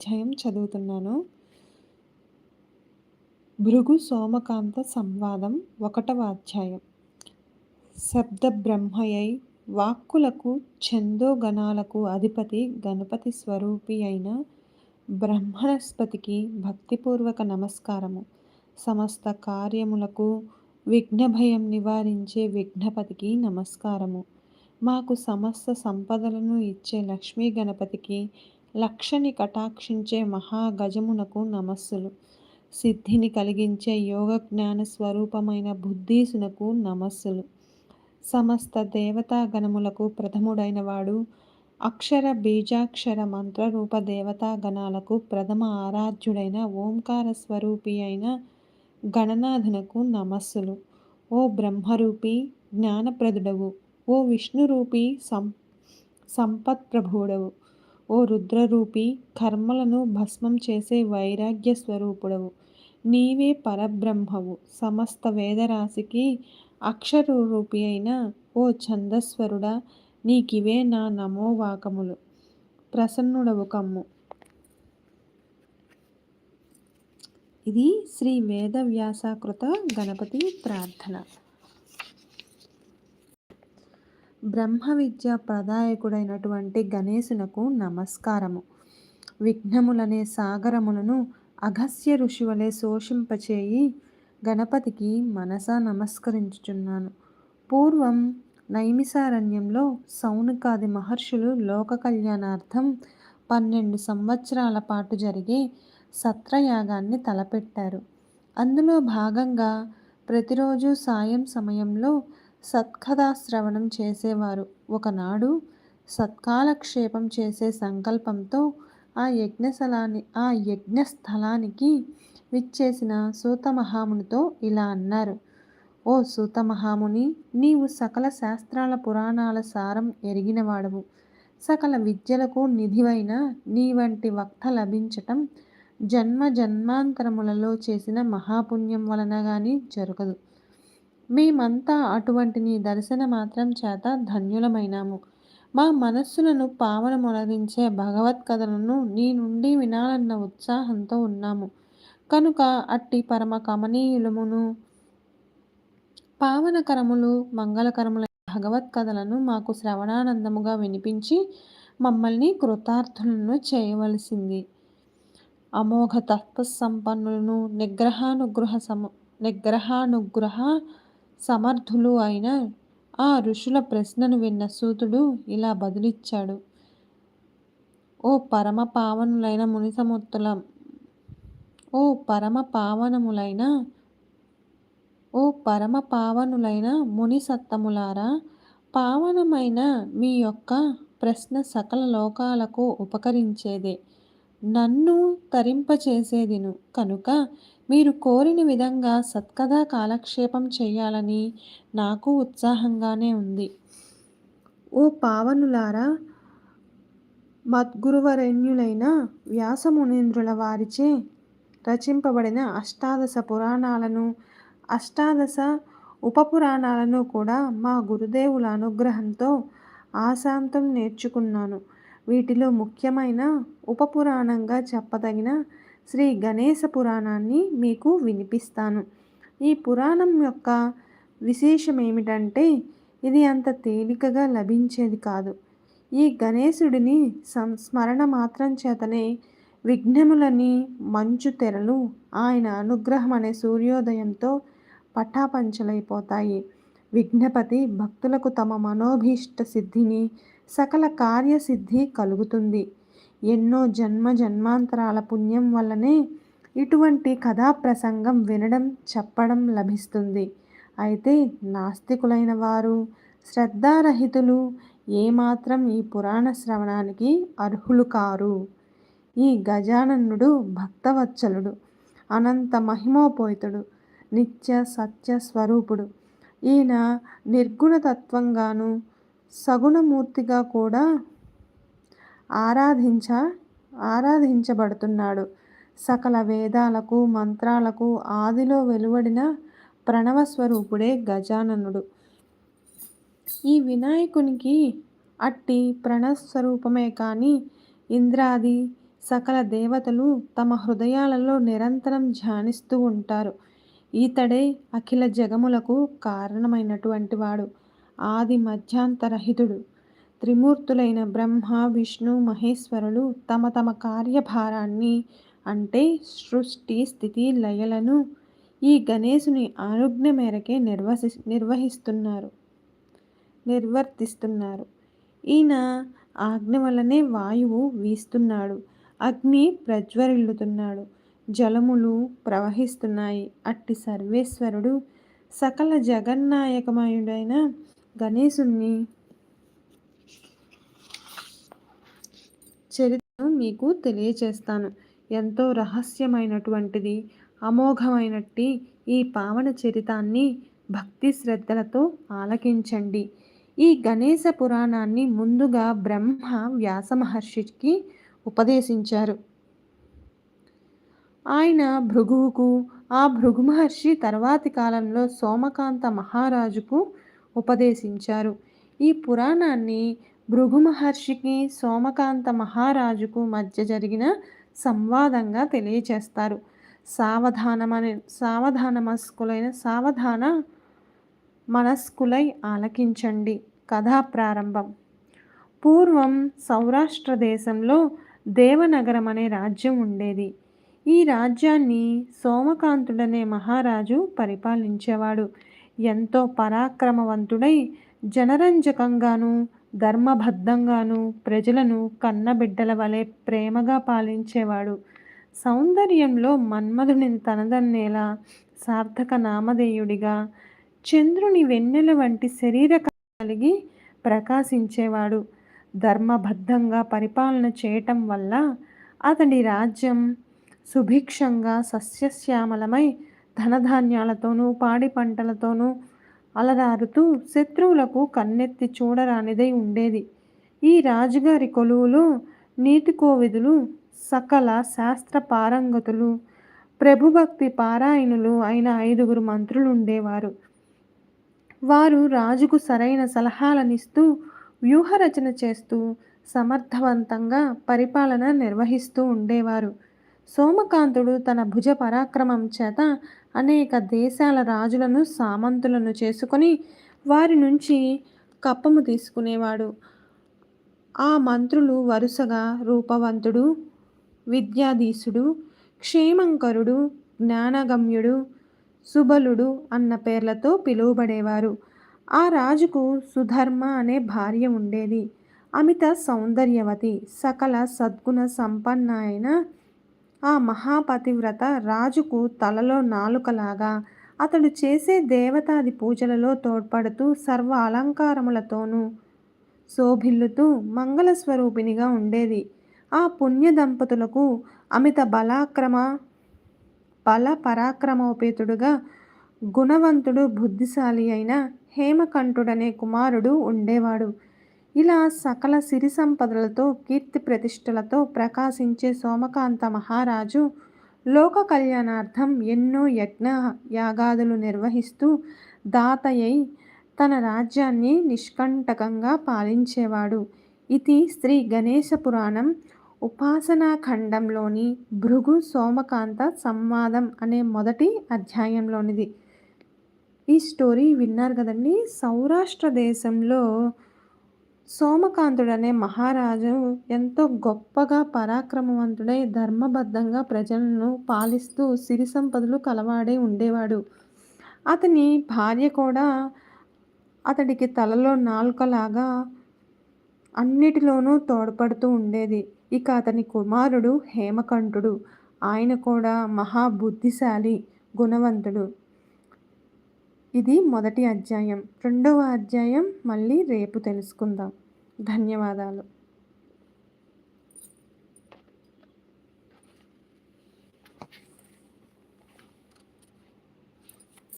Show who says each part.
Speaker 1: అధ్యాయం చదువుతున్నాను. భృగు సోమకాంత సంవాదం ఒకటవ అధ్యాయం. శబ్ద బ్రహ్మయై వాక్కులకు ఛందోగణాలకు అధిపతి గణపతి స్వరూపి అయిన బ్రహ్మణస్పతికి భక్తిపూర్వక నమస్కారము. సమస్త కార్యములకు విఘ్నభయం నివారించే విఘ్నపతికి నమస్కారము. మాకు సమస్త సంపదలను ఇచ్చే లక్ష్మీ గణపతికి లక్షని కటాక్షించే మహాగజమునకు నమస్సులు. సిద్ధిని కలిగించే యోగ జ్ఞాన స్వరూపమైన బుద్ధీసునకు నమస్సులు. సమస్త దేవతాగణములకు ప్రథముడైన వాడు అక్షర బీజాక్షర మంత్రరూప దేవతా గణాలకు ప్రథమ ఆరాధ్యుడైన ఓంకార స్వరూపి అయిన గణనాథునకు నమస్సులు. ఓ బ్రహ్మరూపి జ్ఞానప్రదుడవు. ఓ విష్ణురూపి సం సంపత్ ప్రభువుడవు ఓ రుద్రరూపి కర్మలను భస్మం చేసే వైరాగ్య స్వరూపుడవు. నీవే పరబ్రహ్మవు. సమస్త వేదరాశికి అక్షరూపి అయిన ఓ ఛందస్వరుడా నీకివే నా నమోవాకములు. ప్రసన్నుడవు కమ్ము. ఇది శ్రీ వేదవ్యాసాకృత గణపతి ప్రార్థన. బ్రహ్మ విద్య ప్రదాయకుడైనటువంటి గణేశునకు నమస్కారము. విఘ్నములనే సాగరములను అగస్య ఋషివలే శోషింపచేయి గణపతికి మనస నమస్కరించుచున్నాను. పూర్వం నైమిసారణ్యంలో సౌనకాది మహర్షులు లోక కళ్యాణార్థం పన్నెండు సంవత్సరాల పాటు జరిగే సత్రయాగాన్ని తలపెట్టారు. అందులో భాగంగా ప్రతిరోజు సాయం సమయంలో సత్కథాశ్రవణం చేసేవారు. ఒకనాడు సత్కాలక్షేపం చేసే సంకల్పంతో ఆ యజ్ఞస్థలాన్ని ఆ యజ్ఞస్థలానికి విచ్చేసిన సూతమహామునితో ఇలా అన్నారు. ఓ సూతమహాముని నీవు సకల శాస్త్రాల పురాణాల సారం ఎరిగినవాడవు. సకల విద్యలకు నిధివైన నీ వంటి వక్త లభించటం జన్మ జన్మాంతరములలో చేసిన మహాపుణ్యం వలన కానీ జరగదు. మేమంతా అటువంటి నీ దర్శన మాత్రం చేత ధన్యులమైనాము. మా మనస్సులను పావన మొలగించే భగవత్ కథలను నీ నుండి వినాలన్న ఉత్సాహంతో ఉన్నాము. కనుక అట్టి పరమ కమనీయులమును పావనకరములు మంగళకరముల భగవత్ కథలను మాకు శ్రవణానందముగా వినిపించి మమ్మల్ని కృతార్థులను చేయవలసింది. అమోఘ తత్వసంపన్నులను నిగ్రహానుగ్రహ సమ నిగ్రహానుగ్రహ సమర్థులు అయిన ఆ ఋషుల ప్రశ్నను విన్న సూతుడు ఇలా బదులిచ్చాడు. ఓ పరమ పావనులైన మునిసముత్తుల ఓ పరమ పావనములైన ఓ పరమ పావనులైన ముని సత్తములారా పావనమైన మీ యొక్క ప్రశ్న సకల లోకాలకు ఉపకరించేదే. నన్ను తరింపచేసేదిను. కనుక మీరు కోరిన విధంగా సత్కథా కాలక్షేపం చేయాలని నాకు ఉత్సాహంగానే ఉంది. ఓ పావనులారా మద్గురువరణ్యులైన వ్యాసమునీంద్రుల వారిచే రచింపబడిన అష్టాదశ పురాణాలను అష్టాదశ ఉపపురాణాలను కూడా మా గురుదేవుల అనుగ్రహంతో ఆశాంతం నేర్చుకున్నాను. వీటిలో ముఖ్యమైన ఉపపురాణంగా చెప్పదగిన శ్రీ గణేశ పురాణాన్ని మీకు వినిపిస్తాను. ఈ పురాణం యొక్క విశేషం ఏమిటంటే ఇది అంత తేలికగా లభించేది కాదు. ఈ గణేశుడిని సంస్మరణ మాత్రం చేతనే విఘ్నములని మంచు తెరలు ఆయన అనుగ్రహం అనే సూర్యోదయంతో పటాపంచలైపోతాయి. విఘ్నపతి భక్తులకు తమ మనోభీష్ట సిద్ధిని సకల కార్యసిద్ధి కలుగుతుంది. ఎన్నో జన్మ జన్మాంతరాల పుణ్యం వల్లనే ఇటువంటి కథా ప్రసంగం వినడం చెప్పడం లభిస్తుంది. అయితే నాస్తికులైన వారు శ్రద్ధారహితులు ఏమాత్రం ఈ పురాణ శ్రవణానికి అర్హులు కారు. ఈ గజానందుడు భక్తవత్సలుడు అనంత మహిమోపోయితుడు నిత్య సత్య స్వరూపుడు. ఈయన నిర్గుణతత్వంగాను సగుణమూర్తిగా కూడా ఆరాధించ ఆరాధించబడుతున్నాడు. సకల వేదాలకు మంత్రాలకు ఆదిలో వెలువడిన ప్రణవస్వరూపుడే గజాననుడు. ఈ వినాయకునికి అట్టి ప్రణస్వరూపమే కానీ ఇంద్రాది సకల దేవతలు తమ హృదయాలలో నిరంతరం ధ్యానిస్తూ ఉంటారు. ఈతడే అఖిల జగములకు కారణమైనటువంటి వాడు. ఆది మధ్యాంతరహితుడు. త్రిమూర్తులైన బ్రహ్మ విష్ణు మహేశ్వరులు తమ తమ కార్యభారాన్ని అంటే సృష్టి స్థితి లయలను ఈ గణేశుని అనుజ్ఞ మేరకే నిర్వసి నిర్వహిస్తున్నారు నిర్వర్తిస్తున్నారు. ఈయన ఆజ్ఞ వల్లనే వాయువు వీస్తున్నాడు అగ్ని ప్రజ్వరిల్లుతున్నాడు జలములు ప్రవహిస్తున్నాయి. అట్టి సర్వేశ్వరుడు సకల జగన్నాయకమయుడైన గణేశుణ్ణి చరిత్రను మీకు తెలియచేస్తాను. ఎంతో రహస్యమైనటువంటిది అమోఘమైనట్టి ఈ పావన చరితాన్ని భక్తి శ్రద్ధలతో ఆలకించండి. ఈ గణేశ పురాణాన్ని ముందుగా బ్రహ్మ వ్యాస మహర్షికి ఉపదేశించారు. ఆయన భృగువుకు ఆ భృగు మహర్షి తర్వాతి కాలంలో సోమకాంత మహారాజుకు ఉపదేశించారు. ఈ పురాణాన్ని భృగు మహర్షికి సోమకాంత మహారాజుకు మధ్య జరిగిన సంవాదంగా తెలియచేస్తారు. సావధానమని సావధాన మస్కులైన సావధాన మనస్కులై ఆలకించండి. కథా ప్రారంభం. పూర్వం సౌరాష్ట్ర దేశంలో దేవనగరం అనే రాజ్యం ఉండేది. ఈ రాజ్యాన్ని సోమకాంతుడనే మహారాజు పరిపాలించేవాడు. ఎంతో పరాక్రమవంతుడై జనరంజకంగాను ధర్మబద్ధంగాను ప్రజలను కన్నబిడ్డల వలె ప్రేమగా పాలించేవాడు. సౌందర్యంలో మన్మధుని తనదన్నేలా సార్థక నామధేయుడిగా చంద్రుని వెన్నెల వంటి శరీర కలిగి ప్రకాశించేవాడు. ధర్మబద్ధంగా పరిపాలన చేయటం వల్ల అతడి రాజ్యం సుభిక్షంగా సస్యశ్యామలమై ధనధాన్యాలతోనూ పాడి పంటలతోనూ అలరారుతూ శత్రువులకు కన్నెత్తి చూడరానిదై ఉండేది. ఈ రాజుగారి కొలువులో నీతికోవిధులు సకల శాస్త్ర పారంగతులు ప్రభుభక్తి పారాయణులు అయిన ఐదుగురు మంత్రులు ఉండేవారు వారు రాజుకు సరైన సలహాలనిస్తూ వ్యూహరచన చేస్తూ సమర్థవంతంగా పరిపాలన నిర్వహిస్తూ ఉండేవారు. సోమకాంతుడు తన భుజ పరాక్రమం చేత అనేక దేశాల రాజులను సామంతులను చేసుకొని వారి నుంచి కప్పము తీసుకునేవాడు. ఆ మంత్రులు వరుసగా రూపవంతుడు విద్యాధీసుడు క్షేమంకరుడు జ్ఞానగమ్యుడు సుబలుడు అన్న పేర్లతో పిలువబడేవారు. ఆ రాజుకు సుధర్మ అనే భార్య ఉండేది. అమిత సౌందర్యవతి సకల సద్గుణ సంపన్న అయిన ఆ మహాపతివ్రత రాజుకు తలలో నాలుకలాగా. అతడు చేసే దేవతాది పూజలలో తోడ్పడుతూ సర్వ అలంకారములతోనూ శోభిల్లుతూ మంగళస్వరూపిణిగా ఉండేది. ఆ పుణ్య దంపతులకు అమిత బలాక్రమ బల పరాక్రమోపేతుడుగా గుణవంతుడు బుద్ధిశాలి అయిన హేమకంఠుడనే కుమారుడు ఉండేవాడు. ఇలా సకల సిరి సంపదలతో కీర్తి ప్రతిష్టలతో ప్రకాశించే సోమకాంత మహారాజు లోక కళ్యాణార్థం ఎన్నో యజ్ఞ యాగాదులు నిర్వహిస్తూ దాతయ్యై తన రాజ్యాన్ని నిష్కంటకంగా పాలించేవాడు. ఇది శ్రీ గణేశ పురాణం ఉపాసనాఖండంలోని భృగు సోమకాంత సంవాదం అనే మొదటి అధ్యాయంలోనిది. ఈ స్టోరీ విన్నారు కదండి. సౌరాష్ట్ర దేశంలో సోమకాంతుడనే మహారాజు ఎంతో గొప్పగా పరాక్రమవంతుడై ధర్మబద్ధంగా ప్రజలను పాలిస్తూ సిరి సంపదలు కలవాడే ఉండేవాడు. అతని భార్య కూడా అతడికి తలలో నాలుకలాగా అన్నిటిలోనూ తోడ్పడుతూ ఉండేది. ఇక అతని కుమారుడు హేమకంఠుడు. ఆయన కూడా మహాబుద్ధిశాలి గుణవంతుడు. ఇది మొదటి అధ్యాయం. రెండవ అధ్యాయం. మళ్ళీ రేపు తెలుసుకుందాం. ధన్యవాదాలు.